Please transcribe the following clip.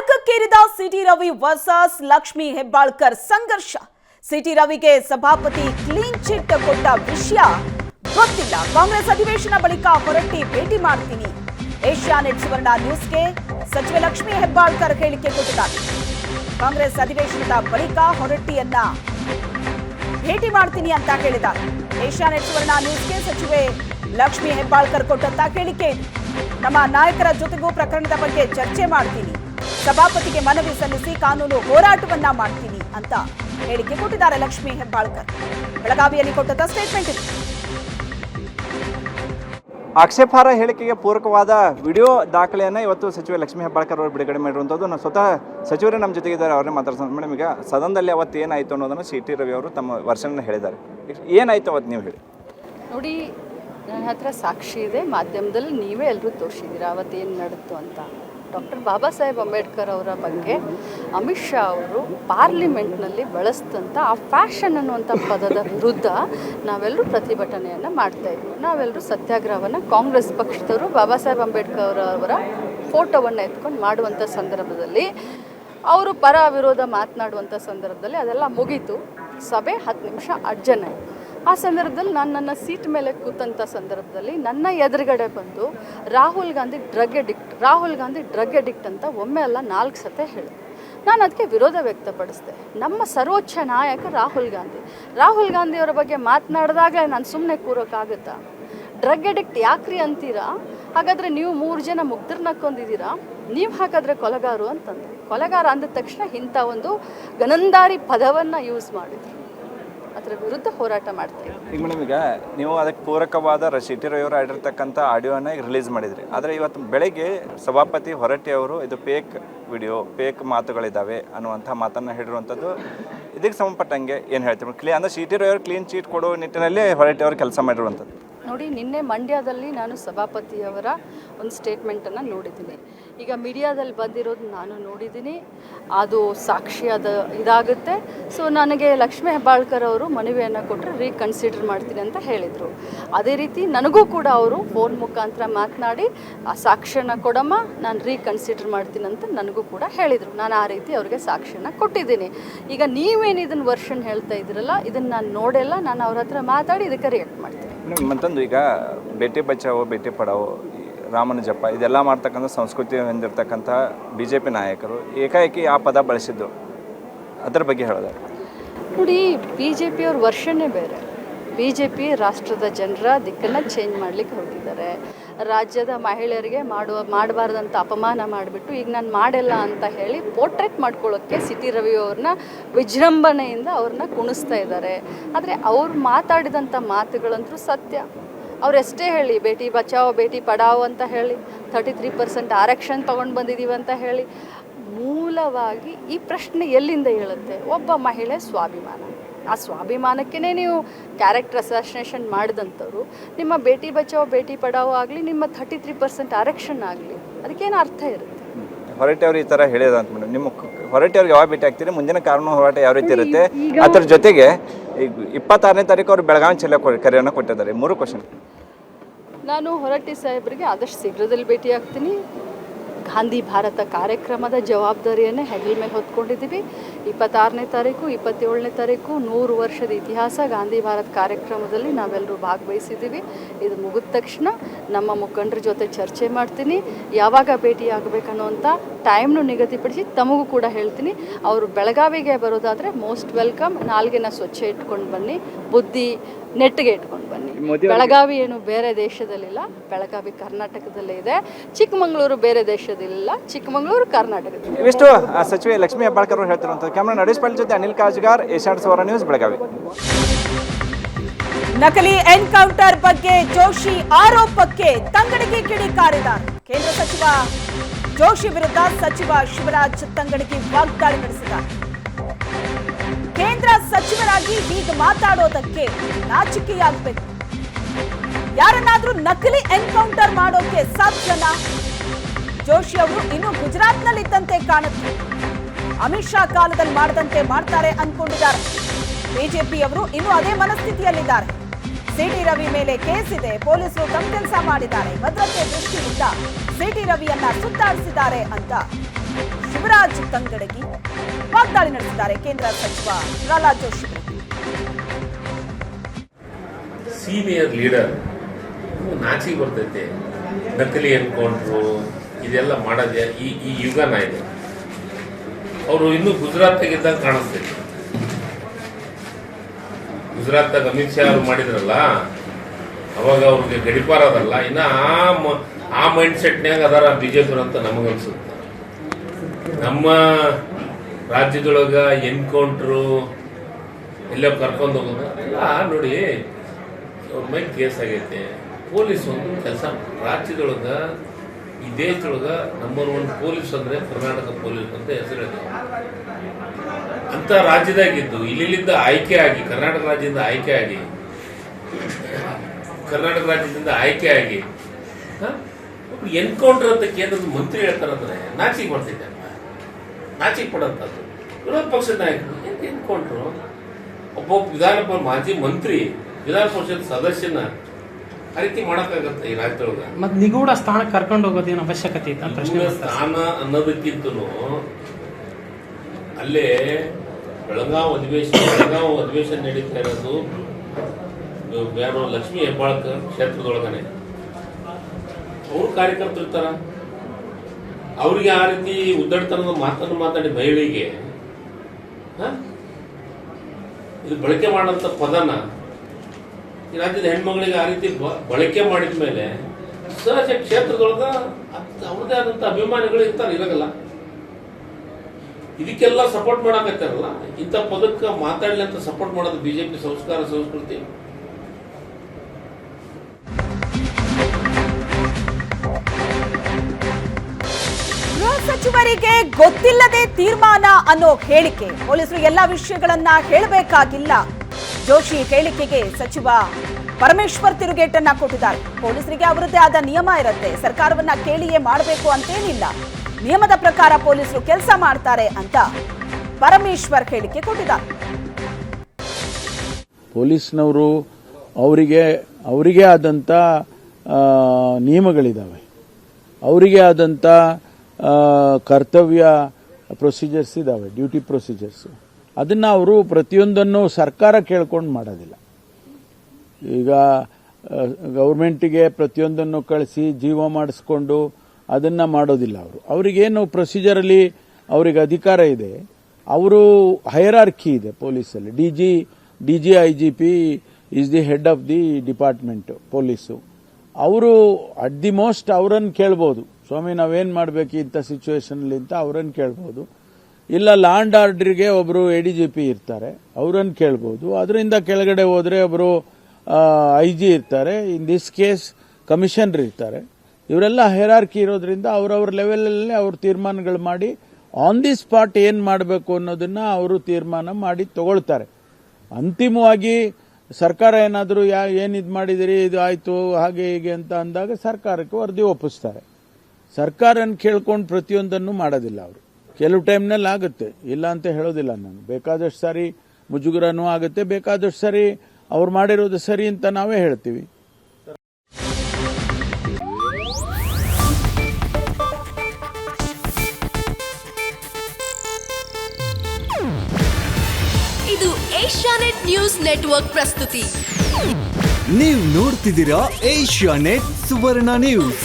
ತಾರಕಕ್ಕೇರಿದ CT Ravi versus Lakshmi Hebbalkar ಸಂಘರ್ಷ CT ರವಿಗೆ ಸಭಾಪತಿ clean chit ಕೊಟ್ಟ ವಿಷಯ ಗೊತ್ತಿಲ್ಲ. ಕಾಂಗ್ರೆಸ್ ಅಧಿವೇಶನ ಬಳಿಕ ಹೊರಟ್ಟಿ ಭೇಟಿ ಮಾಡ್ತೀನಿ. ಏಷ್ಯಾನೆಟ್ ಸುವರ್ಣ ನ್ಯೂಸ್ಗೆ ಸಚಿವೆ ಲಕ್ಷ್ಮಿ ಹೆಬ್ಬಾಳ್ಕರ್ ಹೇಳಿಕೆ ಕೊಟ್ಟಿದ್ದಾರೆ. ಕಾಂಗ್ರೆಸ್ ಅಧಿವೇಶನದ ಬಳಿಕ ಹೊರಟ್ಟಿಯನ್ನ ಭೇಟಿ ಮಾಡ್ತೀನಿ ಅಂತ ಹೇಳಿದ್ದಾರೆ. ಏಷ್ಯಾನೆಟ್ ಸುವರ್ಣ ನ್ಯೂಸ್ಗೆ ಸಚಿವೆ ಲಕ್ಷ್ಮಿ ಹೆಬ್ಬಾಳ್ಕರ್ ಕೊಟ್ಟಂತ ಹೇಳಿಕೆ ಇದು. ನಮ್ಮ ನಾಯಕರ ಜೊತೆಗೂ ಪ್ರಕರಣದ ಬಗ್ಗೆ ಚರ್ಚೆ ಮಾಡ್ತೀನಿ. ಸಭಾಪತಿಗೆ ಮನವಿ ಸಲ್ಲಿಸಿ ಕಾನೂನು ಹೋರಾಟವನ್ನ ಮಾಡ್ತೀನಿ ಅಂತ ಹೇಳಿಕೆ ಕೊಟ್ಟಿದ್ದಾರೆ ಲಕ್ಷ್ಮಿ ಹೆಬ್ಬಾಳ್ಕರ್. ಬೆಳಗಾವಿಯಲ್ಲಿ ಕೊಟ್ಟಂತ ಸ್ಟೇಟ್ಮೆಂಟ್ ಇದು. ಆಕ್ಷೇಪಾರ್ಹ ಹೇಳಿಕೆಗೆ ಪೂರಕವಾದ ವಿಡಿಯೋ ದಾಖಲೆಯನ್ನು ಇವತ್ತು ಸಚಿವ ಲಕ್ಷ್ಮೀ ಹೆಬ್ಬಾಳ್ಕರ್ ಅವರು ಬಿಡುಗಡೆ ಮಾಡಿರುವಂಥದ್ದು ನಾವು ಸ್ವತಃ ಸಚಿವರೇ ನಮ್ಮ ಜೊತೆಗಿದ್ದಾರೆ ಅವರೇ ಮಾತಾಡ್ಸೋಣ. ಮೇಡಮ್ ಈಗ ಸದನದಲ್ಲಿ ಅವತ್ತು ಏನಾಯಿತು ಅನ್ನೋದನ್ನು ಸಿ ಟಿ ರವಿ ಅವರು ತಮ್ಮ ವರ್ಷನ ಹೇಳಿದ್ದಾರೆ. ಏನಾಯಿತು ಅವತ್ತು ನೀವು ಹೇಳಿ? ನೋಡಿ ನನ್ನ ಹತ್ರ ಸಾಕ್ಷಿ ಇದೆ. ಮಾಧ್ಯಮದಲ್ಲಿ ನೀವೇ ಎಲ್ಲರೂ ತೋರಿಸಿದ್ದೀರಾ ಅವತ್ತೇನು ನಡೀತು ಅಂತ. ಡಾಕ್ಟರ್ ಬಾಬಾ ಸಾಹೇಬ್ ಅಂಬೇಡ್ಕರ್ ಅವರ ಬಗ್ಗೆ ಅಮಿತ್ ಶಾ ಅವರು ಪಾರ್ಲಿಮೆಂಟ್ನಲ್ಲಿ ಬಳಸಿದಂಥ ಆ ಫ್ಯಾಷನ್ ಅನ್ನುವಂಥ ಪದದ ವಿರುದ್ಧ ನಾವೆಲ್ಲರೂ ಪ್ರತಿಭಟನೆಯನ್ನು ಮಾಡ್ತಾಯಿದ್ವಿ ನಾವೆಲ್ಲರೂ ಸತ್ಯಾಗ್ರಹವನ್ನು ಕಾಂಗ್ರೆಸ್ ಪಕ್ಷದವರು ಬಾಬಾ ಸಾಹೇಬ್ ಅಂಬೇಡ್ಕರ್ ಅವರ ಫೋಟೋವನ್ನು ಎತ್ಕೊಂಡು ಮಾಡುವಂಥ ಸಂದರ್ಭದಲ್ಲಿ ಅವರು ಪರ ವಿರೋಧ ಮಾತನಾಡುವಂಥ ಸಂದರ್ಭದಲ್ಲಿ ಅದೆಲ್ಲ ಮುಗೀತು. ಸಭೆ ಹತ್ತು ನಿಮಿಷ ಅಡ್ಜನ್ ಆಯಿತು. ಆ ಸಂದರ್ಭದಲ್ಲಿ ನಾನು ನನ್ನ ಸೀಟ್ ಮೇಲೆ ಕೂತಂಥ ಸಂದರ್ಭದಲ್ಲಿ ನನ್ನ ಎದುರುಗಡೆ ಬಂದು Rahul Gandhi drug addict, Rahul Gandhi drug addict ಅಂತ ಒಮ್ಮೆ ಅಲ್ಲ ನಾಲ್ಕು ಸತೆ ಹೇಳಿದೆ ನಾನು ಅದಕ್ಕೆ ವಿರೋಧ ವ್ಯಕ್ತಪಡಿಸಿದೆ. ನಮ್ಮ ಸರ್ವೋಚ್ಚ ನಾಯಕ ರಾಹುಲ್ ಗಾಂಧಿ. ರಾಹುಲ್ ಗಾಂಧಿಯವರ ಬಗ್ಗೆ ಮಾತನಾಡಿದಾಗ ನಾನು ಸುಮ್ಮನೆ ಕೂರೋಕ್ಕಾಗುತ್ತಾ ಡ್ರಗ್ ಎಡಿಕ್ಟ್ ಯಾಕ್ರಿ ಅಂತೀರಾ? ಹಾಗಾದರೆ ನೀವು ಮೂರು ಜನ ಮುಗ್ಧರನ್ನ ಕೊಂದಿದ್ದೀರಾ? ನೀವು ಹಾಗಾದರೆ ಕೊಲೆಗಾರು ಅಂತಂದರೆ ಕೊಲೆಗಾರ ಅಂದ ತಕ್ಷಣ ಇಂಥ ಒಂದು ಗನಂದಾರಿ ಪದವನ್ನು ಯೂಸ್ ಮಾಡಿದ್ರು. ಅದರ ವಿರುದ್ಧ ಹೋರಾಟ ಮಾಡ್ತೀವಿ. ಈಗ ಮೇಡಮ್ ಈಗ ನೀವು ಅದಕ್ಕೆ ಪೂರಕವಾದ ರ ಸಿ ಟಿ ರವಿ ಆಡಿರ್ತಕ್ಕಂಥ ಆಡಿಯೋನ ಈಗ ರಿಲೀಸ್ ಮಾಡಿದ್ರಿ. ಆದರೆ ಇವತ್ತು ಬೆಳಗ್ಗೆ ಸಭಾಪತಿ ಹೊರಟ್ಟಿ ಅವರು ಇದು ಫೇಕ್ ವಿಡಿಯೋ ಫೇಕ್ ಮಾತುಗಳಿದ್ದಾವೆ ಅನ್ನುವಂಥ ಮಾತನ್ನು ಹೇಳಿರುವಂಥದ್ದು ಇದಕ್ಕೆ ಸಂಬಂಧಪಟ್ಟಂಗೆ ಏನು ಹೇಳ್ತೀವಿ ಕ್ಲೀನ್ ಅಂದರೆ C T Ravi clean chit ಕೊಡೋ ನಿಟ್ಟಿನಲ್ಲಿ ಹೊರಟ್ಟಿ ಅವರು ಕೆಲಸ ಮಾಡಿರುವಂಥದ್ದು. ನೋಡಿ ನಿನ್ನೆ ಮಂಡ್ಯದಲ್ಲಿ ನಾನು ಸಭಾಪತಿಯವರ ಒಂದು ಸ್ಟೇಟ್ಮೆಂಟನ್ನು ನೋಡಿದ್ದೀನಿ. ಈಗ ಮೀಡಿಯಾದಲ್ಲಿ ಬಂದಿರೋದು ನಾನು ನೋಡಿದ್ದೀನಿ. ಅದು ಸಾಕ್ಷಿಯಾದ ಇದಾಗುತ್ತೆ. ಸೊ ನನಗೆ ಲಕ್ಷ್ಮೀ ಹೆಬ್ಬಾಳ್ಕರ್ ಅವರು ಮನವಿಯನ್ನು ಕೊಟ್ಟರೆ ರೀಕನ್ಸಿಡರ್ ಮಾಡ್ತೀನಿ ಅಂತ ಹೇಳಿದರು. ಅದೇ ರೀತಿ ನನಗೂ ಕೂಡ ಅವರು ಫೋನ್ ಮುಖಾಂತರ ಮಾತನಾಡಿ, ಆ ಸಾಕ್ಷ್ಯನ ಕೊಡಮ್ಮ, ನಾನು ರೀಕನ್ಸಿಡರ್ ಮಾಡ್ತೀನಿ ಅಂತ ನನಗೂ ಕೂಡ ಹೇಳಿದರು. ನಾನು ಆ ರೀತಿ ಅವ್ರಿಗೆ ಸಾಕ್ಷ್ಯನ ಕೊಟ್ಟಿದ್ದೀನಿ. ಈಗ ನೀವೇನು ಇದನ್ನು ವರ್ಷನ್ ಹೇಳ್ತಾ ಇದ್ದೀರಲ್ಲ ಇದನ್ನು ನಾನು ನೋಡೆಲ್ಲ, ನಾನು ಅವ್ರ ಹತ್ರ ಮಾತಾಡಿ ಇದಕ್ಕೆ ರಿಯಾಕ್ಟ್ ಮಾಡ್ತೀನಿ. ಮತ್ತೊಂದು ಈಗ ಬೇಟೆ ಬಚಾವೋ, ಬೇಟೆ ಪಡಾವೋ ರಾಮನ ಜಪ, ಇದೆಲ್ಲ ಮಾಡ್ತಕ್ಕಂಥ ಸಂಸ್ಕೃತಿ ಹೊಂದಿರತಕ್ಕಂಥ ಬಿ ಜೆ ಪಿ ನಾಯಕರು ಏಕಾಏಕಿ ಆ ಪದ ಬಳಸಿದ್ದು. ಅದರ ಬಗ್ಗೆ ಹೇಳೋದು ನೋಡಿ ಬಿ ಜೆ ಪಿಯವ್ರ ವರ್ಷನೇ ಬೇರೆ. ಬಿ ಜೆ ಪಿ ರಾಷ್ಟ್ರದ ಜನರ ದಿಕ್ಕನ್ನು ಚೇಂಜ್ ಮಾಡಲಿಕ್ಕೆ ಹೋಗಿದ್ದಾರೆ. ರಾಜ್ಯದ ಮಹಿಳೆಯರಿಗೆ ಮಾಡುವ, ಮಾಡಬಾರ್ದಂತ ಅಪಮಾನ ಮಾಡಿಬಿಟ್ಟು, ಈಗ ನಾನು ಮಾಡಿಲ್ಲ ಅಂತ ಹೇಳಿ ಪೋರ್ಟ್ರೇಟ್ ಮಾಡ್ಕೊಳ್ಳೋಕ್ಕೆ ಸಿಟಿ ರವಿ ಅವ್ರನ್ನ ವಿಜೃಂಭಣೆಯಿಂದ ಅವ್ರನ್ನ ಕುಣಿಸ್ತಾ ಇದ್ದಾರೆ. ಆದರೆ ಅವ್ರು ಮಾತಾಡಿದಂಥ ಮಾತುಗಳಂತೂ ಸತ್ಯ. ಅವ್ರು ಎಷ್ಟೇ ಹೇಳಿ ಭೇಟಿ ಬಚಾವೋ ಭೇಟಿ ಪಡಾವೋ ಅಂತ ಹೇಳಿ ತರ್ಟಿ ತ್ರೀ ಪರ್ಸೆಂಟ್ ಆರಕ್ಷನ್ ತೊಗೊಂಡು ಬಂದಿದ್ದೀವಿ ಅಂತ ಹೇಳಿ ಮೂಲವಾಗಿ ಈ ಪ್ರಶ್ನೆ ಎಲ್ಲಿಂದ ಹೇಳುತ್ತೆ ಒಬ್ಬ ಮಹಿಳೆ ಸ್ವಾಭಿಮಾನ. ಆ ಸ್ವಾಭಿಮಾನಕ್ಕೇ ನೀವು ಕ್ಯಾರೆಕ್ಟರ್ ಅಸಾಸಿನೇಷನ್ ಮಾಡಿದಂಥವ್ರು ನಿಮ್ಮ ಭೇಟಿ ಬಚಾವೋ ಭೇಟಿ ಪಡಾವೋ ಆಗಲಿ ನಿಮ್ಮ ಥರ್ಟಿ ತ್ರೀ ಪರ್ಸೆಂಟ್ ಆರಕ್ಷನ್ ಆಗಲಿ ಅದಕ್ಕೇನು ಅರ್ಥ ಇರುತ್ತೆ? ಹೊರಟೆ ಅವ್ರು ಈ ಥರ ಹೇಳಿದ ಅಂತ ಮೇಡಮ್ ನಿಮ್ಮ ಹೊರಟೆ ಅವ್ರಿಗೆ ಯಾವಾಗ ಭೇಟಿ ಆಗ್ತೀರಿ? ಮುಂದಿನ ಕಾರಣ ಹೋರಾಟ ಯಾವ ರೀತಿ ಇರುತ್ತೆ? ಅದ್ರ ಜೊತೆಗೆ ಈಗ ಇಪ್ಪತ್ತಾರನೇ ತಾರೀಕು ಅವರು ಬೆಳಗಾವಿ ಜಿಲ್ಲೆ ಕರೆಯನ್ನು ಕೊಟ್ಟಿದ್ದಾರೆ ಮೂರು ಕ್ವಶನ್ ನಾನು ಹೊರಟ್ಟಿ ಸಾಹೇಬರಿಗೆ ಆದಷ್ಟು ಶೀಘ್ರದಲ್ಲಿ ಭೇಟಿ ಆಗ್ತೀನಿ ಗಾಂಧಿ ಭಾರತ ಕಾರ್ಯಕ್ರಮದ ಜವಾಬ್ದಾರಿಯನ್ನೇ ಹೆಗಲ ಮೇಲೆ ಹೊತ್ಕೊಂಡಿದ್ದೀವಿ. ಇಪ್ಪತ್ತಾರನೇ ತಾರೀಕು ಇಪ್ಪತ್ತೇಳನೇ ತಾರೀಕು ನೂರು ವರ್ಷದ ಇತಿಹಾಸ ಗಾಂಧಿ ಭಾರತ್ ಕಾರ್ಯಕ್ರಮದಲ್ಲಿ ನಾವೆಲ್ಲರೂ ಭಾಗವಹಿಸಿದ್ದೀವಿ. ಇದು ಮುಗಿದ ತಕ್ಷಣ ನಮ್ಮ ಮುಖಂಡರ ಜೊತೆ ಚರ್ಚೆ ಮಾಡ್ತೀನಿ. ಯಾವಾಗ ಭೇಟಿ ಆಗಬೇಕನ್ನುವಂಥ ಟೈಮ್ನು ನಿಗದಿಪಡಿಸಿ ತಮಗೂ ಕೂಡ ಹೇಳ್ತೀನಿ. ಅವರು ಬೆಳಗಾವಿಗೆ ಬರೋದಾದರೆ ಮೋಸ್ಟ್ ವೆಲ್ಕಮ್ ನಾಲ್ಗೆನ ಸ್ವಚ್ಛ ಇಟ್ಕೊಂಡು ಬನ್ನಿ ಬುದ್ಧಿ ನೆಟ್ಟಿಗೆ ಇಟ್ಕೊಂಡು ಬನ್ನಿ. ಬೆಳಗಾವಿ ಏನು ಬೇರೆ ದೇಶದಲ್ಲಿಲ್ಲ ಬೆಳಗಾವಿ ಕರ್ನಾಟಕದಲ್ಲೇ ಇದೆ. ಚಿಕ್ಕಮಗಳೂರು ಬೇರೆ ದೇಶದಲ್ಲಿಲ್ಲ ಚಿಕ್ಕಮಗಳೂರು ಕರ್ನಾಟಕದಲ್ಲಿ ಸಚಿವೆ ಲಕ್ಷ್ಮೀ ಹೆಬ್ಬಾಳ್ಕರ್ ಅವರು ಹೇಳ್ತಿರುವಂಥದ್ದು ಕ್ಯಾಮ್ರಾ ನಡೇಶ್ ಪಾಲ್ ಜೊತೆ ಅನಿಲ್ ಕಾಜ್ಗಾರ್, ಏಷ್ಯಾಡ್ ಸವರ ನ್ಯೂಸ್ ಬೆಳಗಾವಿ. ನಕಲಿ ಎನ್ಕೌಂಟರ್ ಬಗ್ಗೆ ಜೋಶಿ ಆರೋಪಕ್ಕೆ ತಂಗಡಿಗೆ ಕಿಡಿಕಾರಿದ ಕೇಂದ್ರ ಸಚಿವ, ಜೋಶಿ ವಿರುದ್ಧ ಸಚಿವ ಶಿವರಾಜ್ ತಂಗಡಿಗೆ ವಾಗ್ದಾಳಿ ನಡೆಸಿದ ಕೇಂದ್ರ ಸಚಿವರಾಗಿ ಹೀಗೆ ಮಾತಾಡೋದಕ್ಕೆ ನಾಚಿಕೆಯಾಗಬೇಕು. ಯಾರನ್ನಾದ್ರೂ ನಕಲಿ ಎನ್ಕೌಂಟರ್ ಮಾಡೋಕೆ ಸಾಧ್ಯನಾ? ಜೋಶಿ ಅವರು ಇನ್ನು ಗುಜರಾತ್ನಲ್ಲಿದ್ದಂತೆ ಕಾಣುತ್ತೆ. ಅಮಿತ್ ಶಾ ಕಾಲದಲ್ಲಿ ಮಾಡದಂತೆ ಮಾಡ್ತಾರೆ ಬಿಜೆಪಿ ಬಿಜೆಪಿಯವರು ಇನ್ನೂ ಅದೇ ಮನಸ್ಥಿತಿಯಲ್ಲಿದ್ದಾರೆ. ಸಿಟಿ ರವಿ ಮೇಲೆ ಕೇಸ್ ಇದೆ. ಪೊಲೀಸರು ತಮ್ಮ ಕೆಲಸ ಮಾಡಿದ್ದಾರೆ. ಭದ್ರತೆ ದೃಷ್ಟಿಯಿಂದ ಸಿಟಿ ರವಿಯನ್ನ ಸುತ್ತಾಡಿಸಿದ್ದಾರೆ ಅಂತ ಶಿವರಾಜ್ ತಂಗಡಗಿ ವಾಗ್ದಾಳಿ ನಡೆಸಿದ್ದಾರೆ. ಕೇಂದ್ರ ಸಚಿವ ಪ್ರಹ್ಲಾದ್ ಜೋಶಿ. ಸೀನಿಯರ್ ಲೀಡರ್ ನಾಚಿಗೆ ಬರ್ತೈತೆ. ನಕಲಿ ಎನ್ಕೌಂಟ್ರು, ಇದೆಲ್ಲ ಮಾಡೋದೇ ಈ ಈ ಯುಗನ ಇದೆ. ಅವರು ಇನ್ನೂ ಗುಜರಾತ್ನಾಗಿದ್ದಾಗ ಕಾಣಿಸ್ತೈತೆ ಗುಜರಾತ್ನಾಗ ಅಮಿತ್ ಶಾ ಅವರು ಮಾಡಿದ್ರಲ್ಲ, ಅವಾಗ ಅವ್ರಿಗೆ ಗಡಿಪಾರ ಅದಲ್ಲ, ಇನ್ನ ಆ ಮೈಂಡ್ ಸೆಟ್ನ್ಯಾಗ ಅದಾರ ಬಿಜೆಪಿ ಅಂತ ನಮಗನ್ಸುತ್ತೆ ನಮ್ಮ ರಾಜ್ಯದೊಳಗ ಎನ್ಕೌಂಟ್ರು, ಎಲ್ಲ ಕರ್ಕೊಂಡು ಹೋಗೋದು, ಎಲ್ಲ ನೋಡಿ, ಅವ್ರ ಮೇಲೆ ಕೇಸ್ ಆಗೈತೆ. ಪೊಲೀಸ್ ಒಂದು ಕೆಲಸ, ರಾಜ್ಯದೊಳಗ ಈ ದೇಶದೊಳಗ ನಂಬರ್ ಒನ್ ಪೊಲೀಸ್ ಅಂದ್ರೆ ಕರ್ನಾಟಕ ಪೊಲೀಸ್ ಅಂತ ಹೆಸರಿದೆ ಅಂತ ರಾಜ್ಯದಾಗಿದ್ದು ಇಲ್ಲಿಂದ ಆಯ್ಕೆ ಆಗಿ, ಕರ್ನಾಟಕ ರಾಜ್ಯದಿಂದ ಆಯ್ಕೆ ಆಗಿ, ಕರ್ನಾಟಕ ರಾಜ್ಯದಿಂದ ಆಯ್ಕೆ ಆಗಿ ಎನ್ಕೌಂಟರ್ ಅಂತ ಕೇಂದ್ರದ ಮಂತ್ರಿ ಹೇಳ್ತಾರಂದ್ರೆ ನಾಚಿಕೆ ಮಾಡ್ತಿದ್ದೆ ನಾಚಿಕೆ ಪಡೋಂಥದ್ದು. ವಿರೋಧ ಪಕ್ಷದ ನಾಯಕರು ಎನ್ಕೌಂಟ್ರು ಒಬ್ಬ ವಿಧಾನ ಮಾಜಿ ಮಂತ್ರಿ ವಿಧಾನ ಪರಿಷತ್ ಸದಸ್ಯನ ಆ ರೀತಿ ಮಾಡಕ್ಕಾಗತ್ತೆ ಈ ರಾಜ್ಯದೊಳಗ ಮತ್ ನಿಗೂಢ ಸ್ಥಾನಕ್ಕೆ ಕರ್ಕೊಂಡು ಹೋಗೋದೇನು ಅವಶ್ಯಕತೆ ಇತ್ತು ಪ್ರಶ್ನೆ ಸ್ಥಾನ ಅನ್ನೋದಕ್ಕಿಂತನೂ ಅಲ್ಲೇ ಬೆಳಗಾವ್ ಅಧಿವೇಶನ ಬೆಳಗಾವ್ ಅಧಿವೇಶನ ನಡೀತಾ ಇರೋದು ಬೇರೆ ಯಾರು ಲಕ್ಷ್ಮೀ ಹೆಬ್ಬಾಳ್ಕರ್ ಕ್ಷೇತ್ರದೊಳಗನೆ. ಅವರು ಕಾರ್ಯಕರ್ತರು ಇರ್ತಾರ. ಅವ್ರಿಗೆ ಆ ರೀತಿ ಉದ್ದಡತನದ ಮಾತನ್ನು ಮಾತಾಡಿ ಮಹಿಳೆಗೆ ಹ? ಇದು ಬಳಕೆ ಮಾಡೋಂಥ ಪದನ ಈ ರಾಜ್ಯದ ಹೆಣ್ಮಗಳಿಗೆ ಆ ರೀತಿ ಬಳಕೆ ಮಾಡಿದ ಮೇಲೆ ಸಹಜ ಕ್ಷೇತ್ರದೊಳಗ ಅವ್ರದೇ ಆದಂತ ಅಭಿಮಾನಿಗಳು ಇರ್ತಾರೆ ಇವಾಗಲ್ಲ ಇದಕ್ಕೆಲ್ಲ ಸಪೋರ್ಟ್ ಮಾಡಕತ್ತಾರಲ್ಲ, ಇಂಥ ಪದಕ್ಕೆ ಮಾತಾಡಲಿ ಅಂತ ಸಪೋರ್ಟ್ ಮಾಡೋದು ಬಿಜೆಪಿ ಸಂಸ್ಕಾರ, ಸಂಸ್ಕೃತಿ. ಸಚಿವರಿಗೆ ಗೊತ್ತಿಲ್ಲದೆ ತೀರ್ಮಾನ ಅನ್ನೋ ಹೇಳಿಕೆ. ಪೊಲೀಸರು ಎಲ್ಲಾ ವಿಷಯಗಳನ್ನ ಹೇಳಬೇಕಾಗಿಲ್ಲ. ಜೋಶಿ ಹೇಳಿಕೆಗೆ ಸಚಿವ ಪರಮೇಶ್ವರ್ ತಿರುಗೇಟನ್ನ ಕೊಟ್ಟಿದ್ದಾರೆ. ಪೊಲೀಸರಿಗೆ ಅವರದ್ದೇ ಆದ ನಿಯಮ ಇರುತ್ತೆ. ಸರ್ಕಾರವನ್ನ ಕೇಳಿಯೇ ಮಾಡಬೇಕು ಅಂತೇನಿಲ್ಲ. ನಿಯಮದ ಪ್ರಕಾರ ಪೊಲೀಸರು ಕೆಲಸ ಮಾಡ್ತಾರೆ ಅಂತ ಪರಮೇಶ್ವರ್ ಹೇಳಿಕೆ ಕೊಟ್ಟಿದ್ದಾರೆ. ಪೊಲೀಸ್ನವರು ಅವರಿಗೆ ಅವರಿಗೆ ಆದಂಥ ನಿಯಮಗಳಿದ್ದಾವೆ ಅವರಿಗೆ ಆದಂಥ ಕರ್ತವ್ಯ ಪ್ರೊಸೀಜರ್ಸ್ ಇದ್ದಾವೆ ಡ್ಯೂಟಿ ಪ್ರೊಸೀಜರ್ಸ್ ಅದನ್ನು ಅವರು ಪ್ರತಿಯೊಂದನ್ನು ಸರ್ಕಾರ ಕೇಳ್ಕೊಂಡು ಮಾಡೋದಿಲ್ಲ. ಈಗ ಗೌರ್ಮೆಂಟಿಗೆ ಪ್ರತಿಯೊಂದನ್ನು ಕಳಿಸಿ ಜೀವ ಮಾಡಿಸ್ಕೊಂಡು ಅದನ್ನು ಮಾಡೋದಿಲ್ಲ ಅವರು. ಅವರಿಗೇನು ಪ್ರೊಸೀಜರಲ್ಲಿ ಅವರಿಗೆ ಅಧಿಕಾರ ಇದೆ. ಅವರು ಹೈರಾರ್ಕಿ ಇದೆ ಪೊಲೀಸಲ್ಲಿ. D G D G I G P is the head of the department police. ಅವರು ಅಟ್ ದಿ ಮೋಸ್ಟ್ ಅವರನ್ನು ಕೇಳ್ಬೋದು. ಸ್ವಾಮಿ, ನಾವೇನು ಮಾಡಬೇಕು ಇಂಥ ಸಿಚುವೇಶನಲ್ಲಿ ಅಂತ ಅವರನ್ನು ಕೇಳ್ಬೋದು. ಇಲ್ಲ ಲಾಂಡ್ ಆರ್ಡರ್ಗೆ ಒಬ್ಬರು ಎ ಡಿ ಜಿ ಪಿ ಇರ್ತಾರೆ. ಅವರನ್ನು ಕೇಳ್ಬೋದು. ಅದರಿಂದ ಕೆಳಗಡೆ ಹೋದರೆ ಒಬ್ಬರು ಐ ಜಿ ಇರ್ತಾರೆ. ಇನ್ ದಿಸ್ ಕೇಸ್, ಕಮಿಷನರ್ ಇರ್ತಾರೆ. ಇವರೆಲ್ಲ ಹೆರಾರ್ಕಿ ಇರೋದ್ರಿಂದ ಅವರವ್ರ ಲೆವೆಲಲ್ಲೇ ಅವ್ರ ತೀರ್ಮಾನಗಳು ಮಾಡಿ ಆನ್ ದಿ ಸ್ಪಾಟ್ ಏನು ಮಾಡಬೇಕು ಅನ್ನೋದನ್ನು ಅವರು ತೀರ್ಮಾನ ಮಾಡಿ ತಗೊಳ್ತಾರೆ. ಅಂತಿಮವಾಗಿ ಸರ್ಕಾರ ಏನಾದರೂ ಯಾ, ಏನು ಇದು ಮಾಡಿದಿರಿ, ಇದು ಆಯಿತು, ಹಾಗೆ ಹೀಗೆ ಅಂತ ಅಂದಾಗ ಸರ್ಕಾರಕ್ಕೆ ವರದಿ ಒಪ್ಪಿಸ್ತಾರೆ. ಸರ್ಕಾರನ ಕೇಳ್ಕೊಂಡು ಪ್ರತಿಯೊಂದನ್ನು ಮಾಡೋದಿಲ್ಲ ಅವರು. ಕೆಲವು ಟೈಮ್ನಲ್ಲಿ ಆಗುತ್ತೆ. ಇಲ್ಲ ಅಂತ ಹೇಳೋದಿಲ್ಲ ನಾನು. ಬೇಕಾದಷ್ಟು ಸಾರಿ ಮುಜುಗರನೂ ಆಗುತ್ತೆ ಬೇಕಾದಷ್ಟು ಸಾರಿ ಅವ್ರು ಮಾಡಿರೋದು ಸರಿ ಅಂತ ನಾವೇ ಹೇಳ್ತೀವಿ. ಇದು ಏಷ್ಯಾನೆಟ್ ನ್ಯೂಸ್ ನೆಟ್ವರ್ಕ್ ಪ್ರಸ್ತುತಿ. ನೀವು ನೋಡ್ತಿದ್ದೀರಾ ಏಷ್ಯಾ ನೆಟ್ ಸುವರ್ಣ ನ್ಯೂಸ್.